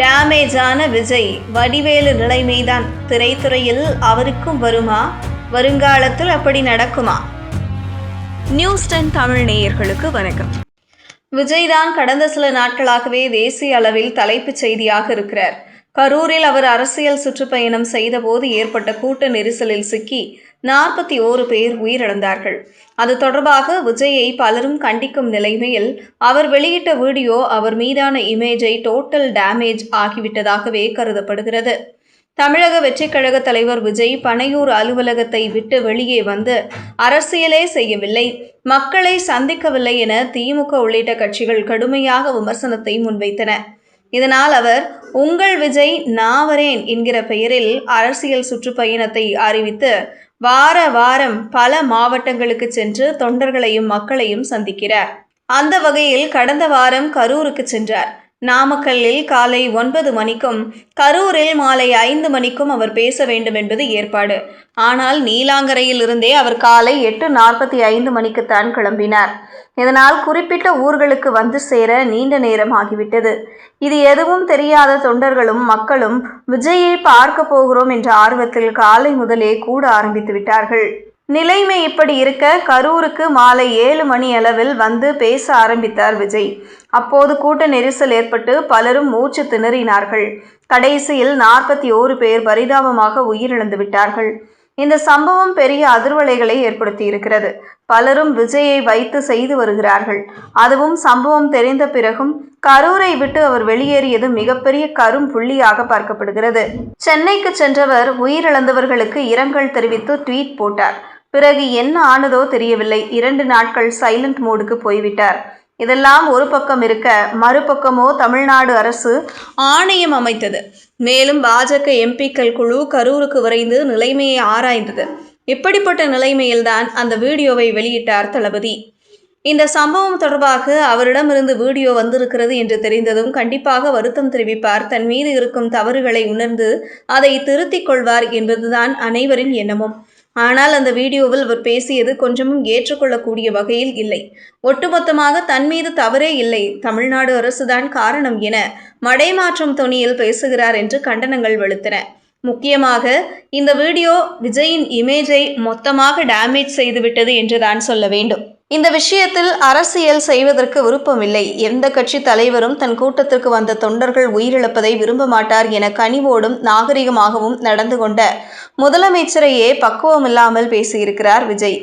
டேமேஜான விஜய் வடிவேலு நிலைமைதான். திரைத்துறையில் அவருக்கும் வருமா? வருங்காலத்தில் அப்படி நடக்குமா? நியூஸ் டென் தமிழ் நேயர்களுக்கு வணக்கம். விஜய் தான் கடந்த சில நாட்களாகவே தேசிய அளவில் தலைப்புச் செய்தியாக இருக்கிறார். கரூரில் அவர் அரசியல் சுற்றுப்பயணம் செய்தபோது ஏற்பட்ட கூட்ட நெரிசலில் சிக்கி நாற்பத்தி ஓரு பேர் உயிரிழந்தார்கள். அது தொடர்பாக விஜயை பலரும் கண்டிக்கும் நிலைமையில் அவர் வெளியிட்ட வீடியோ அவர் மீதான இமேஜை டோட்டல் டேமேஜ் ஆகிவிட்டதாகவே கருதப்படுகிறது. தமிழக வெற்றிக் கழக தலைவர் விஜய் பனையூர் அலுவலகத்தை விட்டு வெளியே வந்து அரசியலே செய்யவில்லை மக்களை சந்திக்கவில்லை என திமுக உள்ளிட்ட கட்சிகள் கடுமையாக விமர்சனத்தை முன்வைத்தன. இதனால் அவர் உங்கள் விஜய் நாவரேன் என்கிற பெயரில் அரசியல் சுற்றுப்பயணத்தை அறிவித்து வார வாரம் பல மாவட்டங்களுக்கு சென்று தொண்டர்களையும் மக்களையும் சந்திக்கிறார். அந்த வகையில் கடந்த வாரம் கரூருக்கு சென்றார். நாமக்கல்லில் காலை ஒன்பது மணிக்கும் கரூரில் மாலை ஐந்து மணிக்கும் அவர் பேச வேண்டும் என்பது ஏற்பாடு. ஆனால் நீலாங்கரையில் இருந்தே அவர் காலை எட்டு நாற்பத்தி ஐந்து மணிக்குத்தான் கிளம்பினார். இதனால் குறிப்பிட்ட ஊர்களுக்கு வந்து சேர நீண்ட நேரம் ஆகிவிட்டது. இது எதுவும் தெரியாத தொண்டர்களும் மக்களும் விஜயை பார்க்க போகிறோம் என்ற ஆர்வத்தில் காலை முதலே கூட ஆரம்பித்து விட்டார்கள். நிலைமை இப்படி இருக்க கரூருக்கு மாலை ஏழு மணி அளவில் வந்து பேச ஆரம்பித்தார் விஜய். அப்போது கூட்ட நெரிசல் ஏற்பட்டு பலரும் மூச்சு திணறினார்கள். கடைசியில் நாற்பத்தி ஓரு பேர் பரிதாபமாக உயிரிழந்து விட்டார்கள். இந்த சம்பவம் பெரிய அதிர்வலைகளை ஏற்படுத்தியிருக்கிறது. பலரும் விஜயை வைத்து செய்து வருகிறார்கள். அதுவும் சம்பவம் தெரிந்த பிறகும் கரூரை விட்டு அவர் வெளியேறியது மிகப்பெரிய கரும் புள்ளியாக பார்க்கப்படுகிறது. சென்னைக்கு சென்றவர் உயிரிழந்தவர்களுக்கு இரங்கல் தெரிவித்து ட்வீட் போட்டார். பிறகு என்ன ஆனதோ தெரியவில்லை. இரண்டு நாட்கள் சைலண்ட் மோடுக்கு போய்விட்டார். இதெல்லாம் ஒரு பக்கம் இருக்க மறுபக்கமோ தமிழ்நாடு அரசு ஆணையம் அமைத்தது. மேலும் பாஜக எம்பிக்கள் குழு கரூருக்கு விரைந்து நிலைமையை ஆராய்ந்தது. இப்படிப்பட்ட நிலைமையில்தான் அந்த வீடியோவை வெளியிட்டார் தளபதி. இந்த சம்பவம் தொடர்பாக அவரிடமிருந்து வீடியோ வந்திருக்கிறது என்று தெரிந்ததும் கண்டிப்பாக வருத்தம் தெரிவிப்பார். தன் மீது இருக்கும் தவறுகளை உணர்ந்து அதை திருத்திக் கொள்வார் என்பதுதான் அனைவரின் எண்ணமும். ஆனால் அந்த வீடியோவில் அவர் பேசியது கொஞ்சமும் ஏற்றுக்கொள்ளக்கூடிய வகையில் இல்லை. ஒட்டுமொத்தமாக தன் மீது தவறே இல்லை. தமிழ்நாடு அரசுதான் காரணம் என மடைமாற்றம் தொனியில் பேசுகிறார் என்று கண்டனங்கள் வெளுத்தன. முக்கியமாக இந்த வீடியோ விஜயின் இமேஜை மொத்தமாக டேமேஜ் செய்துவிட்டது என்றுதான் சொல்ல வேண்டும். இந்த விஷயத்தில் அரசியல் செய்வதற்கு விருப்பமில்லை. எந்த கட்சி தலைவரும் தன் கூட்டத்திற்கு வந்த தொண்டர்கள் உயிரிழப்பதை விரும்ப மாட்டார் என கனிவோடும் நாகரிகமாகவும் நடந்து கொண்ட முதலமைச்சரையே பக்குவமில்லாமல் பேசியிருக்கிறார் விஜய்.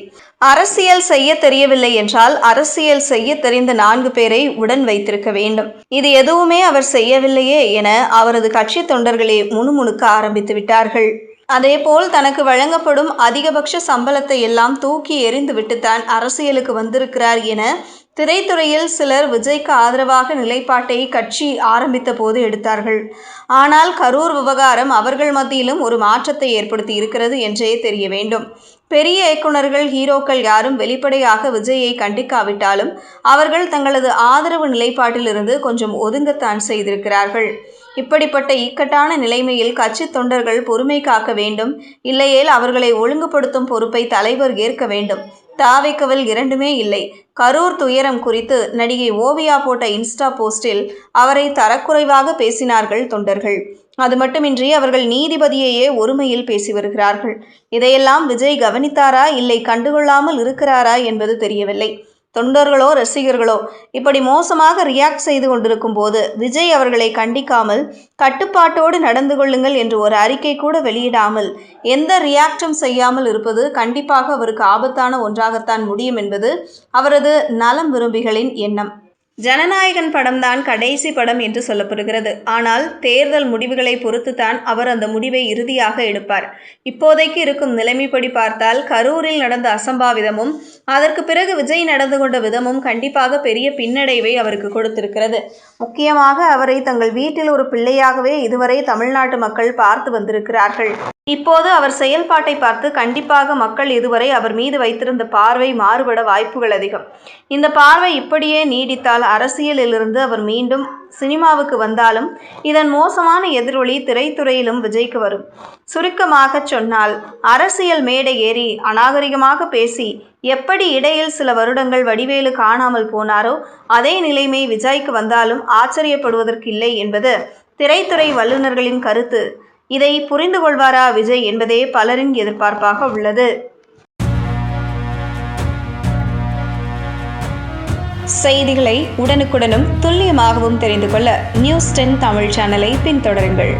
அரசியல் செய்ய தெரியவில்லை என்றால் அரசியல் செய்ய தெரிந்த நான்கு பேரை உடன் வைத்திருக்க வேண்டும். இது எதுவுமே அவர் செய்யவில்லையே என அவரது கட்சி தொண்டர்களே முணுமுணுக்க ஆரம்பித்து விட்டார்கள். அதேபோல் தனக்கு வழங்கப்படும் அதிகபட்ச சம்பளத்தை எல்லாம் தூக்கி எறிந்துவிட்டுத்தான் அரசியலுக்கு வந்திருக்கிறார் என திரைத்துறையில் சிலர் விஜய்க்கு ஆதரவாக நிலைப்பாட்டை கட்சி ஆரம்பித்த போது எடுத்தார்கள். ஆனால் கரூர் விவகாரம் அவர்கள் மத்தியிலும் ஒரு மாற்றத்தை ஏற்படுத்தி இருக்கிறது என்றே தெரிய வேண்டும். பெரிய இயக்குனர்கள் ஹீரோக்கள் யாரும் வெளிப்படையாக விஜயை கண்டிக்காவிட்டாலும் அவர்கள் தங்களது ஆதரவு நிலைப்பாட்டிலிருந்து கொஞ்சம் ஒதுங்கத்தான் செய்திருக்கிறார்கள். இப்படிப்பட்ட இக்கட்டான நிலைமையில் கட்சி தொண்டர்கள் பொறுமை காக்க வேண்டும். இல்லையேல் அவர்களை ஒழுங்குபடுத்தும் பொறுப்பை தலைவர் ஏற்க வேண்டும். தாவைக்கவில் இரண்டுமே இல்லை. கரூர் துயரம் குறித்து நடிகை ஓவியா போட்ட இன்ஸ்டா போஸ்டில் அவரை தரக்குறைவாக பேசினார்கள் தொண்டர்கள். அது மட்டுமின்றி அவர்கள் நீதிபதியையே ஒருமையில் பேசி வருகிறார்கள். இதையெல்லாம் விஜய் கவனித்தாரா? இல்லை கண்டுகொள்ளாமல் இருக்கிறாரா என்பது தெரியவில்லை. தொண்டர்களோ ரசிகர்களோ இப்படி மோசமாக ரியாக்ட் செய்து கொண்டிருக்கும் போது விஜய் அவர்களை கண்டிக்காமல் கட்டுப்பாட்டோடு நடந்து கொள்ளுங்கள் என்று ஒரு அறிக்கை கூட வெளியிடாமல் எந்த ரியாக்டும் செய்யாமல் இருப்பது கண்டிப்பாக அவருக்கு ஆபத்தான ஒன்றாகத்தான் முடியும் என்பது அவரது நலம் விரும்பிகளின் எண்ணம். ஜனநாயகன் படம்தான் கடைசி படம் என்று சொல்லப்படுகிறது. ஆனால் தேர்தல் முடிவுகளை பொறுத்துத்தான் அவர் அந்த முடிவை இறுதியாக எடுப்பார். இப்போதைக்கு இருக்கும் நிலைமைப்படி பார்த்தால் கரூரில் நடந்த அசம்பாவிதமும் அதற்கு பிறகு விஜய் நடந்து கொண்ட விதமும் கண்டிப்பாக பெரிய பின்னடைவை அவருக்கு கொடுத்திருக்கிறது. முக்கியமாக அவரை தங்கள் வீட்டில் ஒரு பிள்ளையாகவே இதுவரை தமிழ்நாட்டு மக்கள் பார்த்து வந்திருக்கிறார்கள். இப்போது அவர் செயல்பாட்டை பார்த்து கண்டிப்பாக மக்கள் இதுவரை அவர் மீது வைத்திருந்த பார்வை மாறுபட வாய்ப்புகள் அதிகம். இந்த பார்வை இப்படியே நீடித்தால் அரசியலிலிருந்து அவர் மீண்டும் சினிமாவுக்கு வந்தாலும் இதன் மோசமான எதிரொலி திரைத்துறையிலும் விஜய்க்கு வரும். சுருக்கமாகச் சொன்னால் அரசியல் மேடை ஏறி அநாகரிகமாக பேசி எப்படி இடையில் சில வருடங்கள் வடிவேலு காணாமல் போனாரோ அதே நிலைமை விஜய்க்கு வந்தாலும் ஆச்சரியப்படுவதற்கில்லை என்பது திரைத்துறை வல்லுநர்களின் கருத்து. இதை புரிந்து கொள்வாரா விஜய் என்பதே பலரின் எதிர்பார்ப்பாக உள்ளது. செய்திகளை உடனுக்குடனும் துல்லியமாகவும் தெரிந்து கொள்ள நியூஸ் டென் தமிழ் சேனலை பின்தொடருங்கள்.